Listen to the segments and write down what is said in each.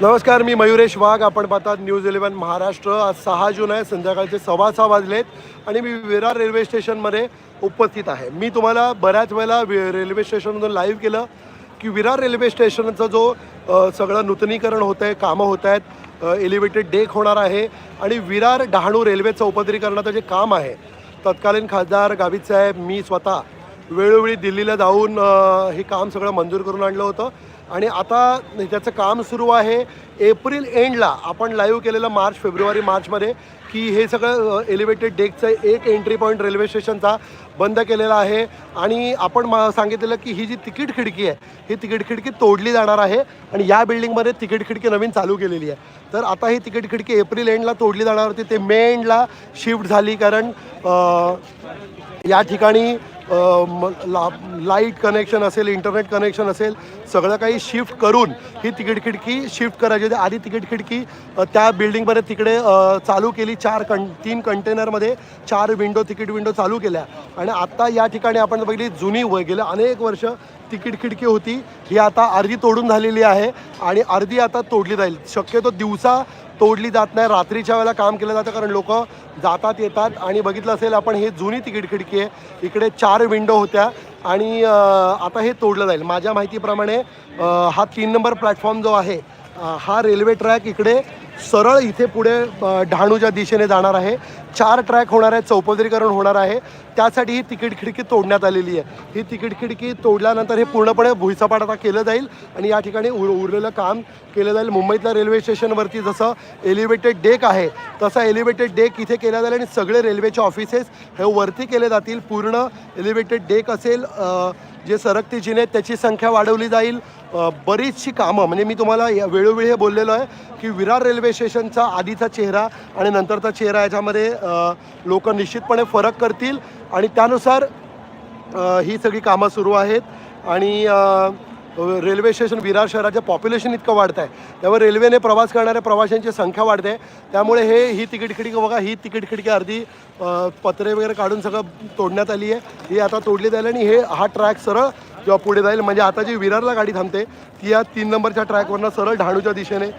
नमस्कार मी मयुरेश वाघ. आपण पाहतात न्यूज इलेव्हन महाराष्ट्र. आज सहा जून आहे. संध्याकाळचे सव्वा सहा वाजलेत आणि मी विरार रेल्वे स्टेशनमध्ये उपस्थित आहे. मी तुम्हाला बऱ्याच वेळेला रेल्वे स्टेशनमधून लाईव्ह केलं की विरार रेल्वे स्टेशनचा जो सगळं नूतनीकरण होतं आहे कामं होत आहेत एलिव्हेटेड डेक होणार आहे आणि विरार डहाणू रेल्वे चौपदरीकरणाचं जे काम आहे तत्कालीन खासदार गावित साहेब मी स्वतः वेळोवेळी दिल्लीला जाऊन हे काम सगळं मंजूर करून आणलं होतं. आणि आता त्याचं काम सुरू आहे. एप्रिल एंडला आपण लाईव्ह केलेलं मार्च फेब्रुवारी मार्चमध्ये की हे सगळं एलिव्हेटेड डेकचं एक एंट्री पॉईंट रेल्वे स्टेशनचा बंद केलेला आहे. आणि आपण मा सांगितलेलं की ही जी तिकीट खिडकी आहे ही तिकीट खिडकी तोडली जाणार आहे. आणि या बिल्डिंगमध्ये तिकीट खिडकी नवीन चालू केलेली आहे. तर आता ही तिकीट खिडकी एप्रिल एंडला तोडली जाणार होती. ते मे एंडला शिफ्ट झाली कारण या ठिकाणी ला लाइट कनेक्शन असेल इंटरनेट कनेक्शन असेल सगळं काही शिफ्ट करून ही तिकीट खिडकी शिफ्ट करायची होती. आधी तिकीट खिडकी त्या बिल्डिंगमध्ये तिकडे चालू केली चार कं तीन कंटेनरमध्ये चार विंडो तिकीट विंडो चालू केल्या. आणि आत्ता या ठिकाणी आपण बघितली जुनी वय गेल्या अनेक वर्ष तिकीट खिडकी होती. ही आता अर्धी तोडून झालेली आहे आणि अर्धी आता तोडली जाईल. शक्यतो दिवसा तोडली जात नाही. रात्रीच्या वेळेला काम केलं जातं कारण लोक जातात येतात आणि बघितलं असेल आपण हे जुनी तिकीट खिडकी आहे. इकडे चार विंडो होत्या आणि आता हे तोडलं जाईल. माझ्या माहितीप्रमाणे हा तीन नंबर प्लॅटफॉर्म जो आहे हा रेल्वे ट्रॅक इकडे सरळ इथे पुढे डहाणूच्या दिशेने जाणार आहे. चार ट्रॅक होणार आहे चौपदरीकरण होणार आहे. त्यासाठी ही तिकीट खिडकी तोडण्यात आलेली आहे. ही तिकीट खिडकी तोडल्यानंतर हे पूर्णपणे भुईसपाट आता केलं जाईल आणि या ठिकाणी उर उरलेलं काम केलं जाईल. मुंबईतल्या रेल्वे स्टेशनवरती जसं एलिव्हेटेड डेक आहे तसा एलिव्हेटेड डेक इथे केला जाईल आणि सगळे रेल्वेचे ऑफिसेस हे वरती केले जातील. पूर्ण एलिव्हेटेड डेक असेल जे सरकती जिने आहेत त्याची संख्या वाढवली जाईल. बरीचशी कामं म्हणजे मी तुम्हाला या वेळोवेळी हे बोललेलो आहे की विरार रेल्वे स्टेशनचा आधीचा चेहरा आणि नंतरचा चेहरा याच्यामध्ये लोक निश्चितपणे फरक करतील. आणि त्यानुसार ही सगळी कामं सुरू आहेत. आणि रेल्वे स्टेशन विरार शहराचं पॉप्युलेशन इतकं वाढतं आहे त्यामुळे रेल्वेने प्रवास करणाऱ्या प्रवाशांची संख्या वाढते. त्यामुळे हे ही तिकीट खिडकी बघा ही तिकीट खिडकी अर्धी पत्रे वगैरे काढून सगळं तोडण्यात आली आहे. ही आता तोडली जाईल आणि हे हा ट्रॅक सरळ जेव्हा पुढे जाईल म्हणजे आता जी विरारला गाडी थांबते ती या तीन नंबरच्या ट्रॅकवरनं सरळ डहाणूच्या दिशेने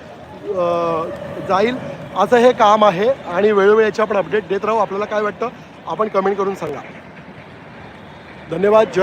जाईल. असं हे काम आहे आणि वेळोवेळी याची आपण अपडेट देत राहू. आपल्याला काय वाटतं आपण कमेंट करून सांगा. धन्यवाद. जय